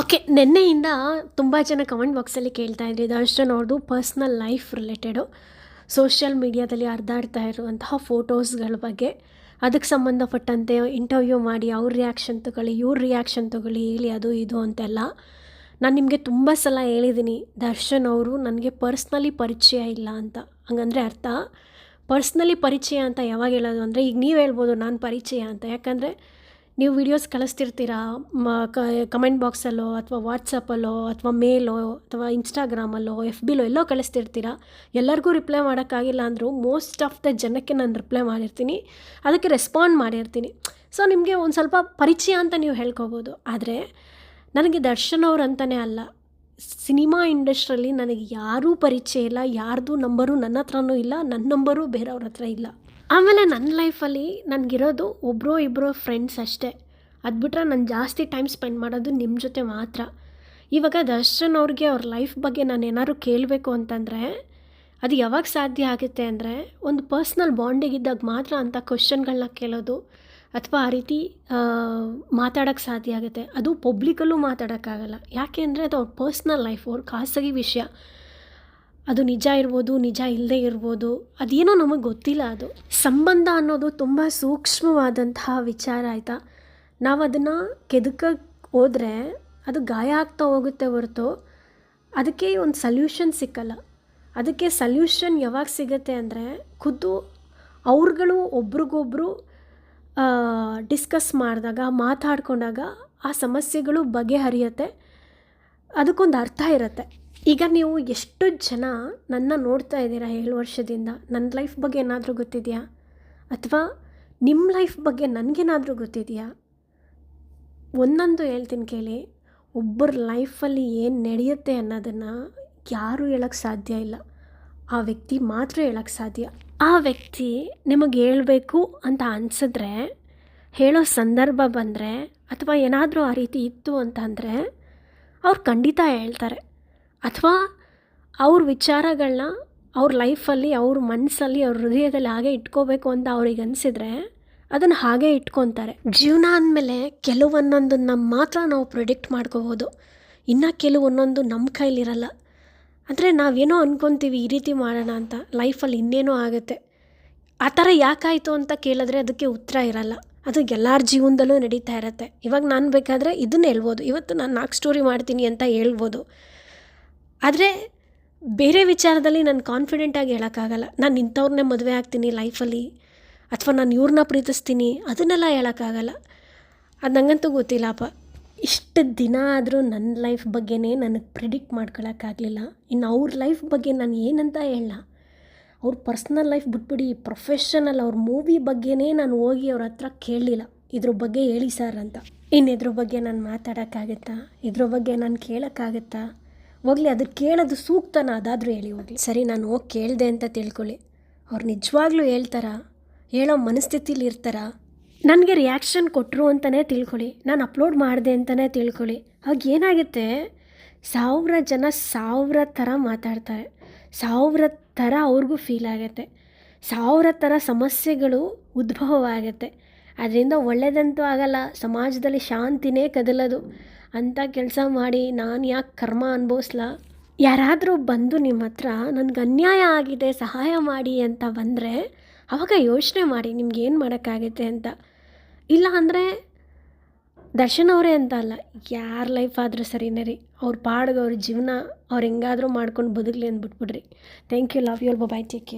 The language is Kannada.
ಓಕೆ, ನಿನ್ನೆಯಿಂದ ತುಂಬ ಜನ ಕಮೆಂಟ್ ಬಾಕ್ಸಲ್ಲಿ ಕೇಳ್ತಾ ಇದ್ರಿ, ದರ್ಶನ್ ಅವ್ರದ್ದು ಪರ್ಸ್ನಲ್ ಲೈಫ್ ರಿಲೇಟೆಡು ಸೋಷಿಯಲ್ ಮೀಡಿಯಾದಲ್ಲಿ ಹರಿದಾಡ್ತಾ ಇರುವಂತಹ ಫೋಟೋಸ್ಗಳ ಬಗ್ಗೆ. ಅದಕ್ಕೆ ಸಂಬಂಧಪಟ್ಟಂತೆ ಇಂಟರ್ವ್ಯೂ ಮಾಡಿ, ಅವ್ರ ರಿಯಾಕ್ಷನ್ ತಗೊಳ್ಳಿ, ಇವ್ರ ರಿಯಾಕ್ಷನ್ ತಗೊಳ್ಳಿ, ಹೇಳಿ ಅದು ಇದು ಅಂತೆಲ್ಲ. ನಾನು ನಿಮಗೆ ತುಂಬ ಸಲ ಹೇಳಿದ್ದೀನಿ ದರ್ಶನ್ ಅವರು ನನಗೆ ಪರ್ಸ್ನಲಿ ಪರಿಚಯ ಇಲ್ಲ ಅಂತ. ಹಂಗಂದರೆ ಅರ್ಥ ಪರ್ಸ್ನಲಿ ಪರಿಚಯ ಅಂತ ಯಾವಾಗ ಹೇಳೋದು ಅಂದರೆ ಈಗ ನೀವು ಹೇಳ್ಬೋದು ನಾನು ಪರಿಚಯ ಅಂತ. ಯಾಕಂದರೆ ನೀವು ವೀಡಿಯೋಸ್ ಕಳಿಸ್ತಿರ್ತೀರಾ? ಮ ಕಮೆಂಟ್ ಬಾಕ್ಸಲ್ಲೋ ಅಥವಾ ವಾಟ್ಸಪ್ಪಲ್ಲೋ ಅಥವಾ ಮೇಲೋ ಅಥವಾ ಇನ್ಸ್ಟಾಗ್ರಾಮಲ್ಲೋ ಎಫ್ ಬಿಲೋ ಎಲ್ಲೋ ಕಳಿಸ್ತಿರ್ತೀರಾ? ಎಲ್ಲರಿಗೂ ರಿಪ್ಲೈ ಮಾಡೋಕ್ಕಾಗಿಲ್ಲ ಅಂದರೂ ಮೋಸ್ಟ್ ಆಫ್ ದ ಜನಕ್ಕೆ ನಾನು ರಿಪ್ಲೈ ಮಾಡಿರ್ತೀನಿ. ಅದಕ್ಕೆ ರೆಸ್ಪಾಂಡ್ ಮಾಡಿರ್ತೀನಿ. ಸೊ ನಿಮಗೆ ಒಂದು ಸ್ವಲ್ಪ ಪರಿಚಯ ಅಂತ ನೀವು ಹೇಳ್ಕೊಬೋದು. ಆದರೆ, ನನಗೆ ದರ್ಶನ್ ಅವ್ರು ಅಂತಲೇ ಅಲ್ಲ. ಸಿನಿಮಾ ಇಂಡಸ್ಟ್ರಿಯಲ್ಲಿ ನನಗೆ ಯಾರೂ ಪರಿಚಯ ಇಲ್ಲ, ಯಾರ್ದು ನಂಬರು ನನ್ನ ಹತ್ರನೂ ಇಲ್ಲ ನನ್ನ ನಂಬರು ಬೇರೆಯವ್ರ ಹತ್ರ ಇಲ್ಲ. ಆಮೇಲೆ ನನ್ನ ಲೈಫಲ್ಲಿ ನನಗಿರೋದು ಒಬ್ಬರೋ ಇಬ್ಬರೋ ಫ್ರೆಂಡ್ಸ್ ಅಷ್ಟೇ. ಅದು ಬಿಟ್ಟರೆ ನಾನು ಜಾಸ್ತಿ ಟೈಮ್ ಸ್ಪೆಂಡ್ ಮಾಡೋದು ನಿಮ್ಮ ಜೊತೆ ಮಾತ್ರ. ಇವಾಗ ದರ್ಶನ್ ಅವ್ರಿಗೆ ಅವ್ರ ಲೈಫ್ ಬಗ್ಗೆ ನಾನು ಏನಾದ್ರು ಕೇಳಬೇಕು ಅಂತಂದರೆ, ಅದು ಯಾವಾಗ ಸಾಧ್ಯ ಆಗುತ್ತೆ ಅಂದರೆ ಒಂದು ಪರ್ಸ್ನಲ್ ಬಾಂಡಿಗಿದ್ದಾಗ ಮಾತ್ರ ಅಂಥ ಕ್ವಶನ್ಗಳನ್ನ ಕೇಳೋದು, ಅಥವಾ ಆ ರೀತಿ ಮಾತಾಡೋಕ್ಕೆ ಸಾಧ್ಯ ಆಗುತ್ತೆ. ಅದು ಪಬ್ಲಿಕಲ್ಲೂ ಮಾತಾಡೋಕ್ಕಾಗಲ್ಲ. ಯಾಕೆ ಅಂದರೆ ಅದು ಅವ್ರ ಪರ್ಸ್ನಲ್ ಲೈಫ್, ಅವ್ರ ಖಾಸಗಿ ವಿಷಯ. ಅದು ನಿಜ ಇರ್ಬೋದು, ನಿಜ ಇಲ್ಲದೆ ಇರ್ಬೋದು, ಅದೇನೋ ನಮಗೆ ಗೊತ್ತಿಲ್ಲ ಅದು. ಸಂಬಂಧ ಅನ್ನೋದು ತುಂಬ ಸೂಕ್ಷ್ಮವಾದಂತಹ ವಿಚಾರ ಆಯಿತಾ? ನಾವು ಅದನ್ನು ಕೆದಕಕ್ಕೆ ಹೋದರೆ ಅದು ಗಾಯ ಆಗ್ತಾ ಹೋಗುತ್ತೆ ಹೊರತು, ಅದಕ್ಕೆ ಒಂದು ಸಲ್ಯೂಷನ್ ಸಿಕ್ಕಲ್ಲ. ಅದಕ್ಕೆ ಸಲ್ಯೂಷನ್ ಯಾವಾಗ ಸಿಗುತ್ತೆ ಅಂದರೆ, ಖುದ್ದು ಅವ್ರುಗಳು ಒಬ್ರಿಗೊಬ್ರು ಡಿಸ್ಕಸ್ ಮಾಡಿದಾಗ, ಮಾತಾಡ್ಕೊಂಡಾಗ ಆ ಸಮಸ್ಯೆಗಳು ಬಗೆಹರಿಯುತ್ತೆ. ಅದಕ್ಕೊಂದು ಅರ್ಥ ಇರುತ್ತೆ. ಈಗ ನೀವು ಎಷ್ಟು ಜನ ನನ್ನ ನೋಡ್ತಾ ಇದ್ದೀರಾ ಏಳು ವರ್ಷದಿಂದ. ನನ್ನ ಲೈಫ್ ಬಗ್ಗೆ ಏನಾದರೂ ಗೊತ್ತಿದೆಯಾ? ಅಥವಾ ನಿಮ್ಮ ಲೈಫ್ ಬಗ್ಗೆ ನನಗೇನಾದರೂ ಗೊತ್ತಿದೆಯಾ? ಒಂದೊಂದು ಹೇಳ್ತೀನಿ ಕೇಳಿ. ಒಬ್ಬರ ಲೈಫಲ್ಲಿ ಏನು ನಡೆಯುತ್ತೆ ಅನ್ನೋದನ್ನು ಯಾರೂ ಹೇಳೋಕ್ಕೆ ಸಾಧ್ಯ ಇಲ್ಲ. ಆ ವ್ಯಕ್ತಿ ಮಾತ್ರ ಹೇಳೋಕ್ಕೆ ಸಾಧ್ಯ. ಆ ವ್ಯಕ್ತಿ ನಿಮಗೆ ಹೇಳಬೇಕು ಅಂತ ಅನಿಸಿದ್ರೆ, ಹೇಳೋ ಸಂದರ್ಭ ಬಂದರೆ, ಅಥವಾ ಏನಾದರೂ ಆ ರೀತಿ ಇತ್ತು ಅಂತಂದರೆ ಅವ್ರು ಖಂಡಿತ ಹೇಳ್ತಾರೆ. ಅಥವಾ ಅವ್ರ ವಿಚಾರಗಳನ್ನ ಅವ್ರ ಲೈಫಲ್ಲಿ, ಅವ್ರ ಮನಸ್ಸಲ್ಲಿ ಅವ್ರ ಹೃದಯದಲ್ಲಿ ಹಾಗೆ ಇಟ್ಕೋಬೇಕು ಅಂತ ಅವ್ರಿಗೆ ಅನಿಸಿದ್ರೆ ಅದನ್ನು ಹಾಗೆ ಇಟ್ಕೊತಾರೆ. ಜೀವನ ಅಂದಮೇಲೆ ಕೆಲವೊಂದೊಂದನ್ನು ಮಾತ್ರ ನಾವು ಪ್ರಿಡಿಕ್ಟ್ ಮಾಡ್ಕೋಬೋದು. ಇನ್ನು ಕೆಲವೊಂದೊಂದು ನಮ್ಮ ಕೈಲಿರಲ್ಲ. ಅಂದರೆ ನಾವೇನೋ ಅಂದ್ಕೊತೀವಿ ಈ ರೀತಿ ಮಾಡೋಣ ಅಂತ, ಲೈಫಲ್ಲಿ ಇನ್ನೇನೋ ಆಗುತ್ತೆ. ಆ ಥರ ಯಾಕಾಯಿತು ಅಂತ ಕೇಳಿದ್ರೆ ಅದಕ್ಕೆ ಉತ್ತರ ಇರಲ್ಲ. ಅದು ಎಲ್ಲರ ಜೀವನದಲ್ಲೂ ನಡೀತಾ ಇರುತ್ತೆ. ಇವಾಗ ನಾನು ಬೇಕಾದರೆ ಇದನ್ನ ಹೇಳ್ಬೋದು. ಇವತ್ತು ನಾನು ನಾಲ್ಕು ಸ್ಟೋರಿ ಮಾಡ್ತೀನಿ ಅಂತ ಹೇಳ್ಬೋದು. ಆದರೆ ಬೇರೆ ವಿಚಾರದಲ್ಲಿ ನಾನು ಕಾನ್ಫಿಡೆಂಟಾಗಿ ಹೇಳೋಕ್ಕಾಗಲ್ಲ. ನಾನು ಇಂಥವ್ರನ್ನೇ ಮದುವೆ ಆಗ್ತೀನಿ ಲೈಫಲ್ಲಿ ಅಥವಾ ನಾನು ಇವ್ರನ್ನ ಪ್ರೀತಿಸ್ತೀನಿ, ಅದನ್ನೆಲ್ಲ ಹೇಳೋಕ್ಕಾಗಲ್ಲ. ಅದು ನನಗಂತೂ ಗೊತ್ತಿಲ್ಲಪ್ಪ ಇಷ್ಟು ದಿನ ಆದರೂ ನನ್ನ ಲೈಫ್ ಬಗ್ಗೆನೇ ನನಗೆ ಪ್ರಿಡಿಕ್ಟ್ ಮಾಡ್ಕೊಳಕ್ಕಾಗಲಿಲ್ಲ. ಇನ್ನು ಅವ್ರ ಲೈಫ್ ಬಗ್ಗೆ ನಾನು ಏನಂತ ಹೇಳಲ್ಲ ಅವ್ರ ಪರ್ಸ್ನಲ್ ಲೈಫ್ ಬಿಟ್ಬಿಡಿ ಪ್ರೊಫೆಷನಲ್ ಅವ್ರ ಮೂವಿ ಬಗ್ಗೆನೇ ನಾನು ಹೋಗಿ ಅವ್ರ ಹತ್ರ ಕೇಳಲಿಲ್ಲ. ಇದ್ರ ಬಗ್ಗೆ ಹೇಳಿ ಸರ್ ಅಂತ. ಇನ್ನು ಇದ್ರ ಬಗ್ಗೆ ನಾನು ಮಾತಾಡೋಕ್ಕಾಗತ್ತಾ? ಇದ್ರ ಬಗ್ಗೆ ನಾನು ಕೇಳೋಕ್ಕಾಗತ್ತಾ? ಹೋಗ್ಲಿ, ಅದು ಕೇಳೋದು ಸೂಕ್ತನ? ಅದಾದರೂ ಹೇಳಿ ಹೋಗಲಿ. ಸರಿ, ನಾನು ಹೋಗಿ ಕೇಳಿದೆ ಅಂತ ತಿಳ್ಕೊಳ್ಳಿ. ಅವ್ರು ನಿಜವಾಗ್ಲೂ ಹೇಳ್ತಾರಾ? ಹೇಳೋ ಮನಸ್ಥಿತಿಲಿ ಇರ್ತಾರಾ? ನನಗೆ ರಿಯಾಕ್ಷನ್ ಕೊಟ್ಟರು ಅಂತಲೇ ತಿಳ್ಕೊಳ್ಳಿ. ನಾನು ಅಪ್ಲೋಡ್ ಮಾಡಿದೆ ಅಂತಲೇ ತಿಳ್ಕೊಳ್ಳಿ. ಆಗ ಏನಾಗುತ್ತೆ? ಸಾವಿರ ಜನ ಸಾವಿರ ಥರ ಮಾತಾಡ್ತಾರೆ. ಸಾವಿರ ಥರ ಅವ್ರಿಗೂ ಫೀಲ್ ಆಗುತ್ತೆ. ಸಾವಿರ ಥರ ಸಮಸ್ಯೆಗಳು ಉದ್ಭವ ಆಗುತ್ತೆ ಅದರಿಂದ ಒಳ್ಳೆಯದಂತೂ ಆಗಲ್ಲ, ಸಮಾಜದಲ್ಲಿ ಶಾಂತಿನೇ ಕದಲದು. ಅಂಥ ಕೆಲಸ ಮಾಡಿ ನಾನು ಯಾಕೆ ಕರ್ಮ ಅನುಭವಿಸ್ಲಾ? ಯಾರಾದರೂ ಬಂದು ನಿಮ್ಮ ಹತ್ರ ನನಗೆ ಅನ್ಯಾಯ ಆಗಿದೆ, ಸಹಾಯ ಮಾಡಿ ಅಂತ ಬಂದರೆ ಅವಾಗ ಯೋಚನೆ ಮಾಡಿ ನಿಮ್ಗೆ ಏನು ಮಾಡೋಕ್ಕಾಗುತ್ತೆ ಅಂತ. ಇಲ್ಲ ಅಂದರೆ ದರ್ಶನ್ ಅವರೇ ಅಂತ ಅಲ್ಲ, ಯಾರ ಲೈಫ್ ಆದರೂ ಸರಿನೇ ರೀ. ಅವ್ರ ಪಾಡ್ಗೆ ಅವ್ರ ಜೀವನ ಅವ್ರು ಹೆಂಗಾದರೂ ಮಾಡ್ಕೊಂಡು ಬದುಕಲಿ ಅಂದ್ಬಿಟ್ಬಿಡ್ರಿ. Thank you, love you bye take care.